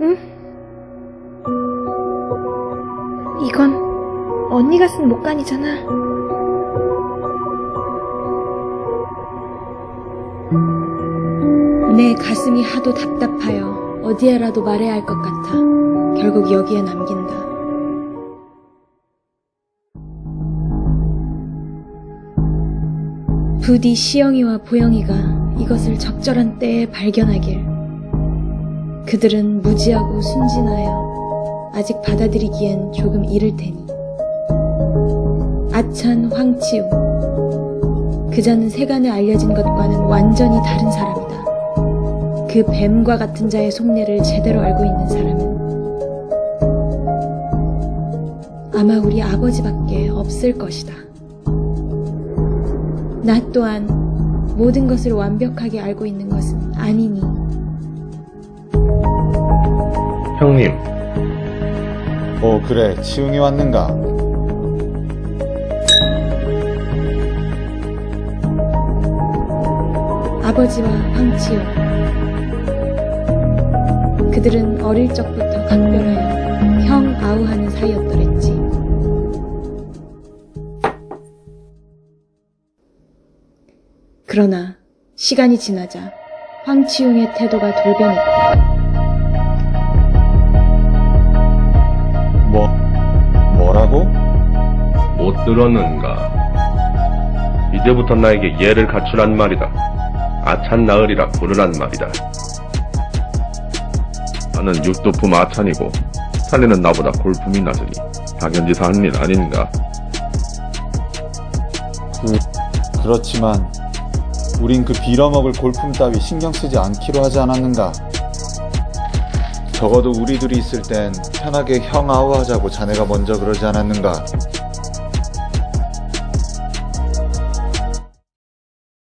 응? 이건 언니가 쓴 목간이잖아. 내 가슴이 하도 답답하여 어디에라도 말해야 할 것 같아. 결국 여기에 남긴다. 부디 시영이와 보영이가 이것을 적절한 때에 발견하길. 그들은 무지하고 순진하여 아직 받아들이기엔 조금 이를 테니. 아찬 황치우. 그자는 세간에 알려진 것과는 완전히 다른 사람이다. 그 뱀과 같은 자의 속내를 제대로 알고 있는 사람은 아마 우리 아버지밖에 없을 것이다. 나 또한 모든 것을 완벽하게 알고 있는 것은 아니니. 형님, 어 그래 치웅이 왔는가? 아버지와 황치요. 그들은 어릴 적부터 각별하여 형 아우하는 사이였더랬 그러나 시간이 지나자 황치용의 태도가 돌변했다. 뭐 뭐라고? 못 들었는가? 이제부터 나에게 예를 갖추란 말이다. 아찬 나으리라 부르란 말이다. 나는 육도품 아찬이고, 살리는 나보다 골품이 낮으니, 당연지사 한 일 아닌가? 그 그렇지만 우린 그 빌어먹을 골품 따위 신경 쓰지 않기로 하지 않았는가? 적어도 우리 둘이 있을 땐 편하게 형 아우 하자고 자네가 먼저 그러지 않았는가?